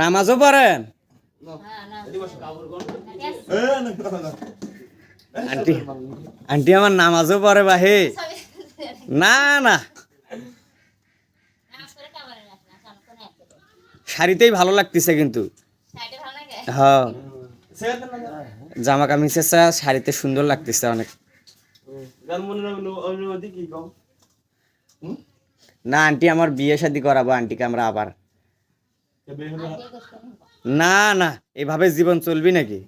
নামাজও পড়েন? Aunty aunty আমার নামাজও পড়ে বাহে। না না। শাড়িতেই ভালো লাগতেছে কিন্তু। হ্যাঁ জামা কামিজের শাড়িতে সুন্দর লাগতেছে অনেক। না, আন্টি আমার বিয়ে শাদি করাবো, আন্টিকে আমরা আবার না না, এভাবে জীবন চলবি নাকি?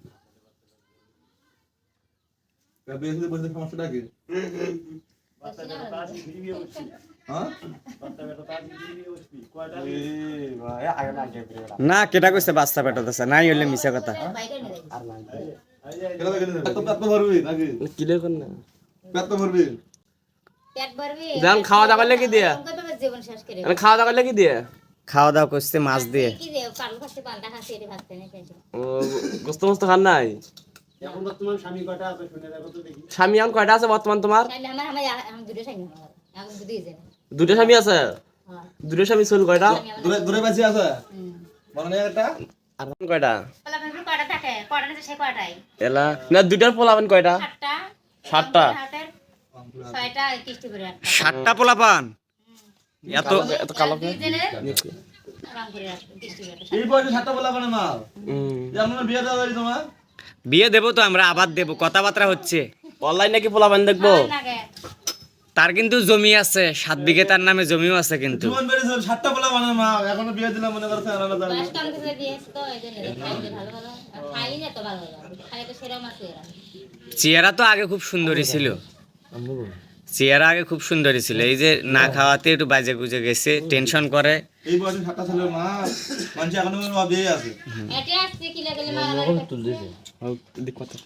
না, কেটা কইছে, বাচ্চা পেটাতেছে, নাই হইলে মিছা কথা কর না পেট ভরবি? খাওয়া দাওয়া করলে কি দিয়ে? জীবন শেষ করে খাওয়া দাওয়া করলে কি দিয়ে? খাওয়া দাওয়া করছে মাছ দিয়ে। গোস্ত মোস্ত খান নাই? স্বামী এখন কয়টা আছে বর্তমান তোমার? দুটো স্বামী আছে। হ্যাঁ। দুটো স্বামী চল কয়টা? দূরে বাঁচি আছে? মনে একটা? আর কয়টা? বলা আপনি কয়টা থাকে? কয়টা সে কয়টাই? এলা না দুটার পোলাবেন কয়টা? সাতটা। ষাটটা পোলা পান এত এত কালো। এই বয়সে মা বিয়ে দেওয়া তোমার? বিয়ে দেবো তো আমরা আবার দেবো কথাবার্তা হচ্ছে। অনলাইন নাকি পোলাবেন দেখব? তার কিন্তু জমি আছে সাত বিঘে তার নামে জমিও আছে কিন্তু। সাতটা মা এখনও বিয়ে দিলাম মনে করছে চেহারা তো আগে খুব সুন্দরী ছিল। চেহারা আগে খুব সুন্দরী ছিল। এই যে না খাওয়াতে একটু বাজে গুজে গেছে টেনশন করে। এই বয়সে সাতটা ছেলে মা মানুষ এখনও আছে। এটা আসছে কি লাগলে মারামারি করতেছে।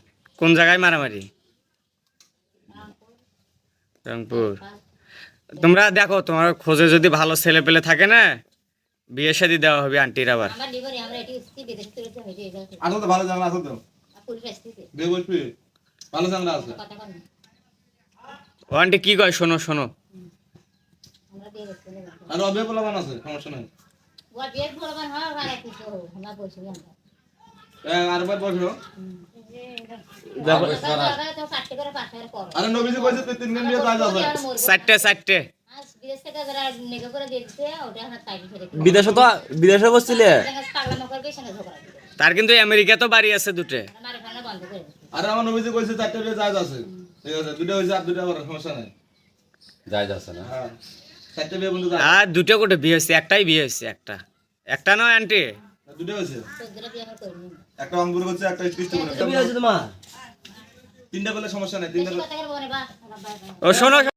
কোন জায়গায় মারামারি? রংপুর। তোমরা দেখো তোমার খোঁজে যদি ভালো ছেলে পেলে থাকে না বিয়ে শাদি দেওয়া হবে আন্টির আবার। ভালো জানা আসো তো। ভালো জানা আছে। আন্টি কি কয়? শোনো শোনো। আর অবিয়ে বলা মানে আছে সমস্যা নাই। হয় আর বসো। নবীজি কইছে তুই তিন দিন বিয়ে যাবে বিদেশ তাই তো বসছিলে। তার কিন্তু আমেরিকা তো বাড়ি আছে দুটে। আরে আমার নবীজি কইছে চারটে বিয়ে যাই আছে। ঠিক আছে দুটো হইছে আর দুটো আবার সমস্যা নাই। যায় যাচ্ছে না। হ্যাঁ চারটে বিয়ে বন্ধু আর দুটো কোটে বিয়ে হয়েছে একটাই বিয়ে হয়েছে একটা। একটা নয় আন্টি দুটো। একটা অঙ্গুর করছে একটা স্পৃষ্ট করে তোমার? তিনটা করলে সমস্যা নাই তিনটা বলে। ও শোনো